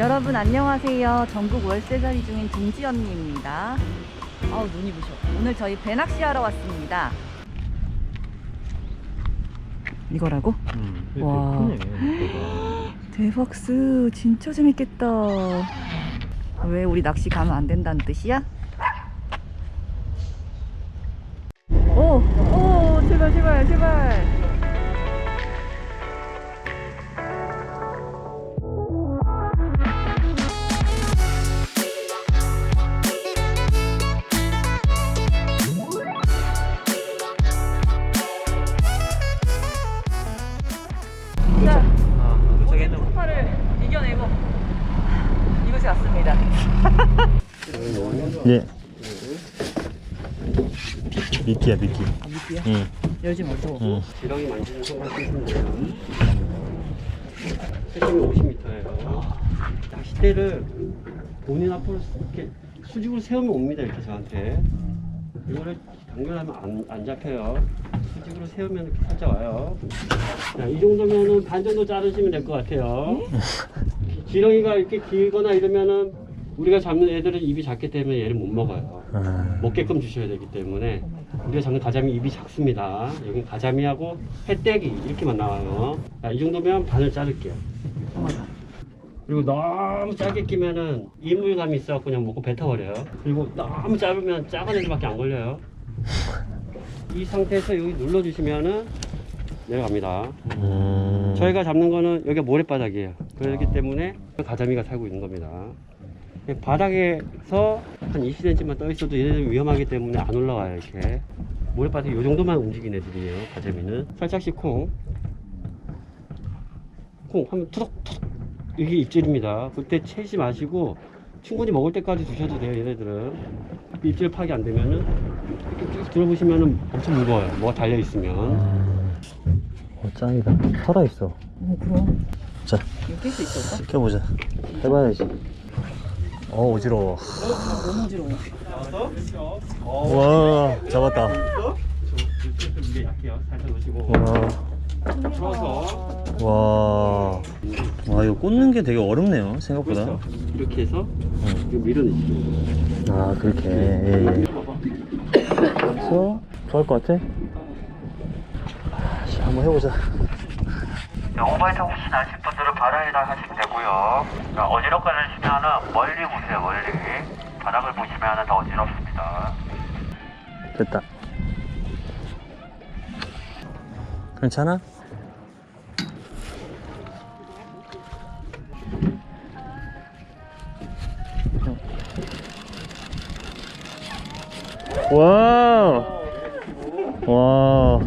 여러분 안녕하세요. 전국 월세자리 중인 동지 언니입니다. 아우 눈이 부셔. 오늘 저희 배낚시 하러 왔습니다. 이거라고? 음, 와. 되게 크네. 얘가. 대박스 진짜 재밌겠다. 왜 우리 낚시 가면 안 된다는 뜻이야? 오, 오, 제발, 제발, 제발. 예. 미끼야 미끼. 아, 미끼야? 응. 열지 말고. 응. 지렁이 만지는 손만 쓰시면 돼요. 세심이 50m예요. 낚싯대를 본인 앞으로 이렇게 수직으로 세우면 옵니다. 이렇게 저한테. 이거를 당겨하면 안, 안 잡혀요. 수직으로 세우면 이렇게 살짝 와요. 자, 이 정도면은 반 정도 자르시면 될 것 같아요. 지렁이가 이렇게 길거나 이러면은 우리가 잡는 애들은 입이 작기 때문에 얘를 못 먹어요. 아, 먹게끔 주셔야 되기 때문에 우리가 잡는 가자미 입이 작습니다. 여기 가자미하고 해떼기 이렇게만 나와요. 자, 이 정도면 반을 자를게요. 그리고 너무 짧게 끼면은 이물감이 있어갖고 그냥 먹고 뱉어버려요. 그리고 너무 짧으면 작은 애들밖에 안 걸려요. 이 상태에서 여기 눌러주시면은 내려갑니다. 음. 저희가 잡는 거는 여기가 모래바닥이에요. 그렇기 때문에 가자미가 살고 있는 겁니다. 바닥에서 한 20cm만 떠 있어도 얘네들 위험하기 때문에 안 올라와요, 이렇게. 모래바닥이 이 정도만 움직이는 애들이에요, 가자미는. 살짝씩 콩. 콩 하면 투덕투덕. 이게 입질입니다. 그때 채지 마시고 충분히 먹을 때까지 두셔도 돼요, 얘네들은. 입질 파악이 안 되면은 이렇게 쭉 들어보시면은 엄청 무거워요. 뭐가 달려 있으면. 음. 어, 짱이다. 살아있어. 어, 그럼. 자, 있어, 오빠? 시켜보자. 해봐야지. 어, 어지러워. 너무 어지러워. 와, 잡았다. 이게 약해요. 살짝 넣으시고. 와, 풀어서 와. 와, 이거 꽂는 게 되게 어렵네요, 생각보다. 그렇죠. 이렇게 해서 응. 이거 밀어내시죠. 아, 그렇게. 예, 예. 봐봐. 그래서 좋아할 것 같아? 아, 씨, 한번 해보자. 오바이트 혹시 나실 분들은 바닥에다 하시면 되고요. 그러니까 어지럽거리시면은 멀리 보세요, 멀리. 바닥을 보시면은 더 어지럽습니다. 됐다. 괜찮아? 와! 와!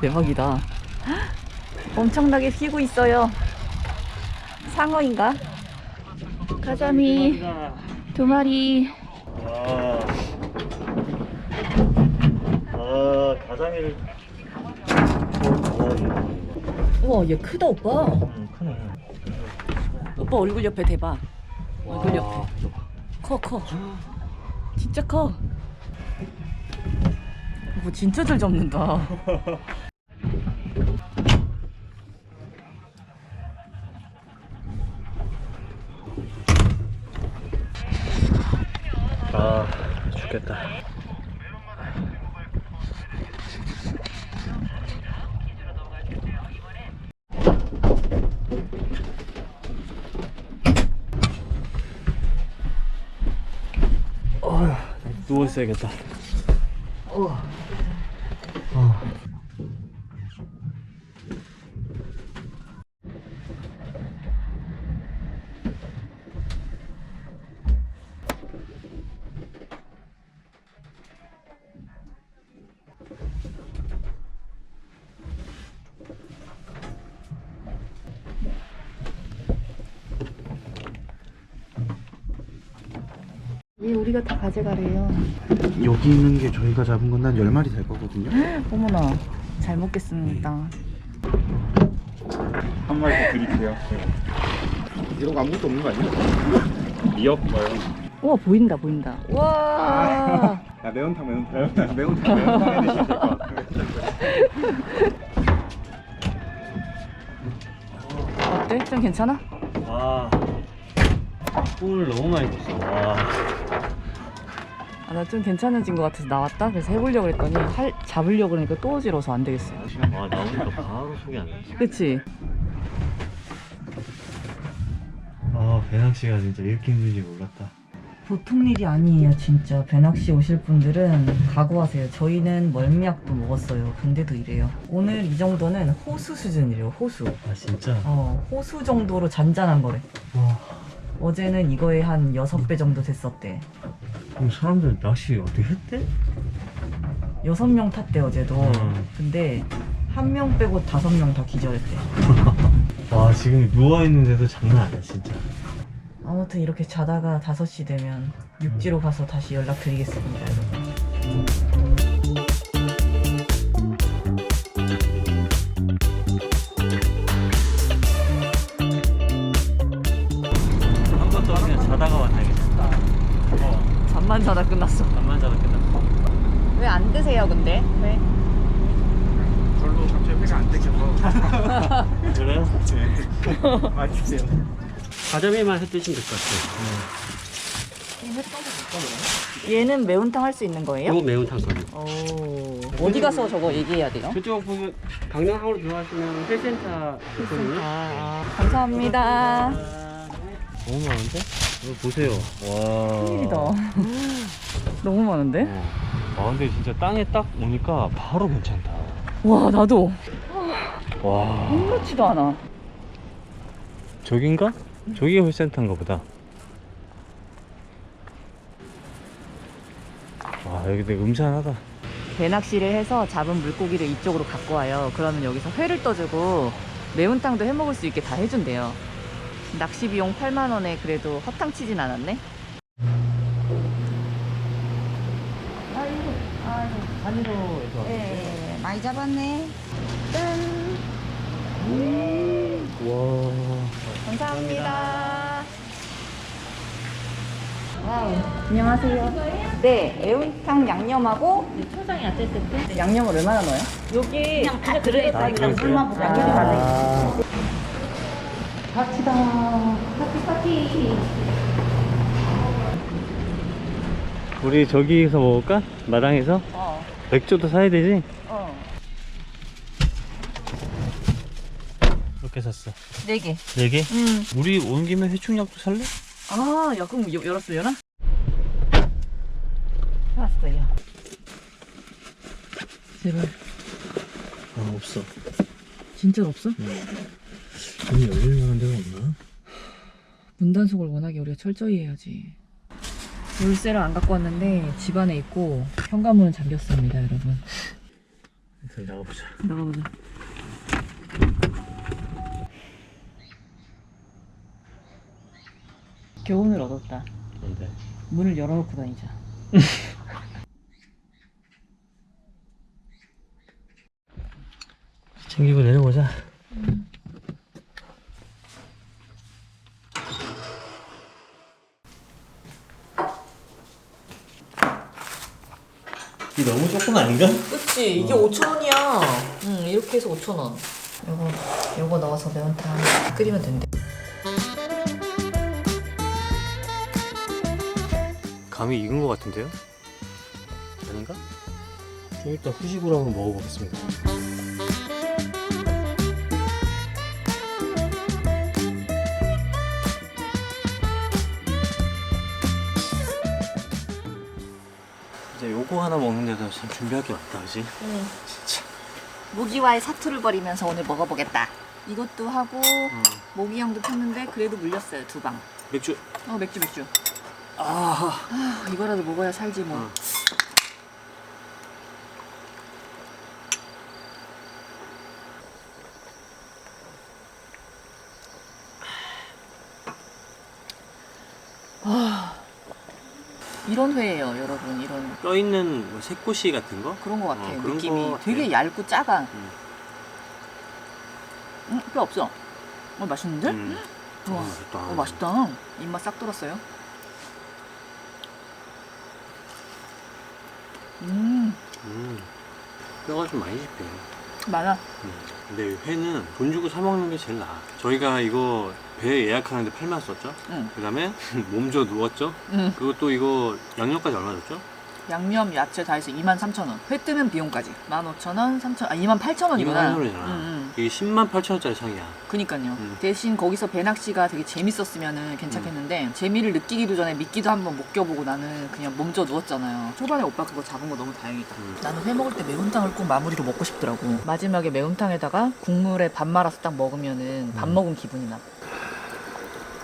대박이다. 엄청나게 피고 있어요. 상어인가? 가자미 두 마리. 와. 아, 가자미를. 우와, 얘 크다, 오빠. 음, 크네. 오빠 얼굴 옆에 대봐. 얼굴 옆에. 커, 커. 진짜 커. 뭐 진짜 잘 잡는다. 아, 죽겠다. 어, 누워 있어야겠다. 어. 얘 우리가 다 가져가래요. 여기 있는 게 저희가 잡은 건한 10마리 될 거거든요. 어머나, 잘 먹겠습니다. 한 마리 더 드릴게요. 이런 거 아무것도 없는 거 아니야? 미역 뭐요? 우와, 보인다, 보인다. 와. 아, 매운탕, 매운탕. 매운탕, 매운탕, 매운탕 해 드시면 될 것 같아요. 어때? 좀 괜찮아? 와 꿈을 너무 많이 꿨어 와 아, 나 좀 괜찮아진 것 같아서 나왔다. 그래서 해보려고 했더니 할, 잡으려고 그러니까 또 어지러워서 안 되겠어요. 와 나오니까 바로 속이 안 나지 그치? 아 배낭씨가 진짜 이렇게 힘든지 몰랐다 보통 일이 아니에요, 진짜. 배낚시 오실 분들은 각오하세요. 저희는 멀미약도 먹었어요. 근데도 이래요. 오늘 이 정도는 호수 수준이래요, 호수. 아 진짜? 어, 호수 정도로 잔잔한 거래. 와 어제는 이거에 한 6배 정도 됐었대. 그럼 사람들 낚시 어떻게 했대? 6명 탔대, 어제도. 음. 근데 한 명 빼고 다섯 명 다 기절했대. 와 지금 누워있는데도 장난 아니야 진짜 아무튼 이렇게 자다가 5시 되면 육지로 가서 다시 연락드리겠습니다, 여러분. 잠만 자다 끝났어. 잠만 자다 끝났어 왜 안 드세요, 근데? 왜? 별로 갑자기 회가 안 땡겨서 그래요? 맛있어요. 가자미만 해 드시면 될 것 같아요. 얘는 매운탕 할 수 있는 거예요? 이거 매운탕. 오. 어디 가서 저거 얘기해야 돼요? 저쪽 보면 강릉항으로 들어가시면 회센터 있거든요. 아, 아. 감사합니다. 너무 많은데? 이거 보세요 와 큰일이다. 너무 많은데? 어. 아 근데 진짜 땅에 딱 오니까 바로 괜찮다 와, 나도. 와 아무렇지도 않아. 저긴가? 저기가 홀센터인가 보다 와 여기 되게 음산하다 배낚시를 해서 잡은 물고기를 이쪽으로 갖고 와요. 그러면 여기서 회를 떠주고 매운탕도 해 먹을 수 있게 다 해준대요. 낚시 비용 8만 원에 그래도 허탕 치진 않았네. 산으로에서 네, 많이 잡았네. 짠. 와 감사합니다. 와우. 안녕하세요. 네, 매운탕 양념하고 초장 야채 세트. 양념을 얼마나 넣어요? 여기 그냥 다 들어있어. 그냥 물만 양념이 다 있어. 파티다. 파티 파티. 우리 저기서 먹을까? 마당에서? 어, 맥주도 사야 되지? 어. 이렇게 샀어 네 개. 네 개? 음. 우리 온 김에 회충약도 살래? 아, 야, 그럼 여- 열었어, 열어? 왔어요. 제발. 아 없어 진짜 없어? 문이 열릴 만한 데가 없나? 문단속을 워낙에 우리가 철저히 해야지. 열쇠를 안 갖고 왔는데 집 안에 있고 현관문은 잠겼습니다, 여러분. 일단 나가보자 나가보자. 교훈을 얻었다. 뭔데? 문을 열어놓고 다니자. 챙기고 내려보자 이 너무 조금 아닌가? 그치 이게 5천 원이야. 응 이렇게 해서 5천 원. 요거 요거 넣어서 매운탕 끓이면 된대. 감이 익은 것 같은데요? 아닌가? 좀 이따 후식으로 한번 먹어보겠습니다. 요거 하나 먹는데도 참 준비할 게 많다, 그지? 응. 진짜. 모기와의 사투를 벌이면서 오늘 먹어보겠다. 이것도 하고 모기향도 폈는데 그래도 물렸어요 두 방. 맥주. 어 맥주 맥주. 아, 아, 이거라도 먹어야 살지 뭐. 응. 이런 회예요 여러분 이런 뼈 있는 뭐 새꼬시 같은 거? 그런 것 같아 어, 그런 느낌이 거. 되게 얇고 작아. 음. 응, 뼈 없어. 어 맛있는데? 음. 우와. 어, 맛있다. 어 맛있다. 입맛 싹 돌았어요. 음 음. 뼈가 좀 많이 씹혀. 많아. 근데 회는 돈 주고 사 먹는 게 제일 나아. 저희가 이거 배 예약하는데 8만 썼죠. 응. 그 다음에 몸져 누웠죠. 응. 그리고 또 이거 양념까지 얼마 줬죠? 양념, 야채 다 해서 23,000원. 회 뜨면 비용까지. 15,000원, 3,000원, 아 28,000원이구나. 2만 원이잖아. 응, 응. 이게 10만 8천 원짜리 상이야. 그니까요. 음. 대신 거기서 배낚시가 되게 재밌었으면 괜찮겠는데 재미를 느끼기도 전에 미끼도 한번 못 껴보고 나는 그냥 몸져 누웠잖아요. 초반에 오빠 그거 잡은 거 너무 다행이다. 음. 나는 회 먹을 때 매운탕을 꼭 마무리로 먹고 싶더라고. 마지막에 매운탕에다가 국물에 밥 말아서 딱 먹으면은 밥 음. 먹은 기분이 나.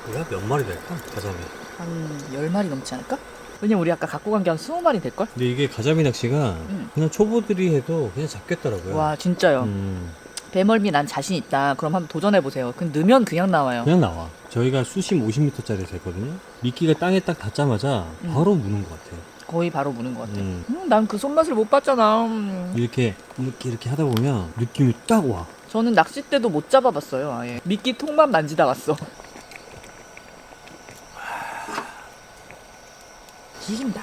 우리가 몇 마리 될까? 가자미. 한 10마리 넘지 않을까? 왜냐면 우리 아까 갖고 간 게 한 20마리 될걸? 근데 이게 가자미 낚시가 음. 그냥 초보들이 해도 그냥 잡겠더라고요. 와 진짜요. 음, 배멀미 난 자신 있다. 그럼 한번 도전해 보세요. 그 넣으면 그냥 나와요. 그냥 나와. 저희가 수심 50m짜리 됐거든요. 미끼가 땅에 딱 닿자마자 음. 바로 무는 것 같아요. 거의 바로 무는 것 같아. 음. 음, 난 그 손맛을 못 봤잖아. 음. 이렇게 이렇게 이렇게 하다 보면 느낌이 딱 와. 저는 낚싯대도 못 잡아봤어요. 아예 미끼 통만 만지다 왔어. 지긴다.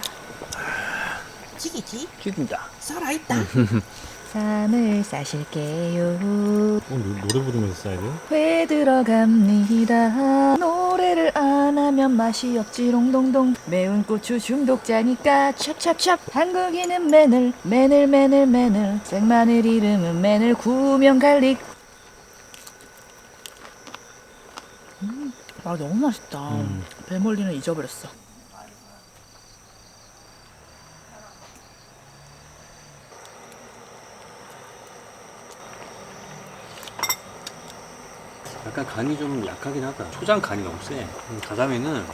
지기지? 죽인다. 살아있다. 쌈을 싸실게요. 어, 노, 노래 부르면서 써야 돼요? 회 들어갑니다. 노래를 안 하면 맛이 없지 롱동동. 매운 고추 중독자니까 찹찹찹. 한국인은 매늘 매늘 매늘 매늘. 생마늘 이름은 매늘 구우면 갈릭. 음, 아 너무 맛있다. 음. 배멀리는 잊어버렸어. 약간 간이 좀 약하긴 하다. 초장 간이 너무 세. 음, 가자미는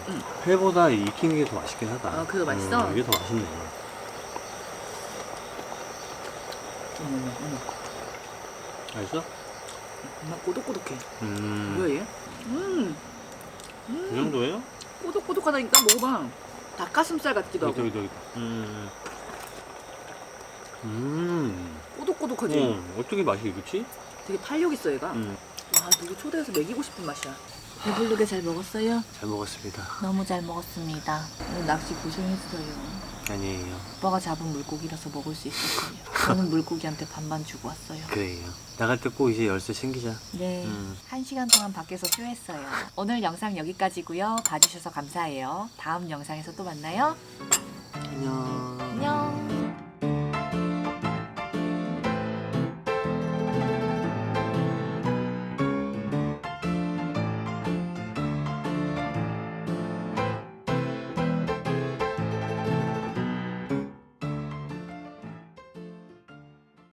회보다 익힌 게 더 맛있긴 하다. 아, 그거 맛있어? 음, 이게 더 맛있네. 음, 음. 맛있어? 엄마 꼬독꼬독해. 음. 뭐야 얘? 음, 이 정도예요? 꼬독꼬독하다니까 먹어봐. 닭가슴살 같기도 여기 하고. 여기 여기. 음. 음. 꼬독꼬독하지. 어, 어떻게 맛이 이렇지? 되게 탄력 있어 얘가. 음. 와 누구 초대해서 먹이고 싶은 맛이야. 배부르게 잘 먹었어요? 잘 먹었습니다. 너무 잘 먹었습니다. 오늘 낚시 고생했어요. 아니에요. 오빠가 잡은 물고기라서 먹을 수 있을 거예요. 저는 물고기한테 밥만 주고 왔어요. 그래요. 나갈 때 꼭 이제 열쇠 챙기자. 네. 음. 한 시간 동안 밖에서 쇼했어요. 오늘 영상 여기까지고요. 봐주셔서 감사해요. 다음 영상에서 또 만나요. 안녕. 안녕.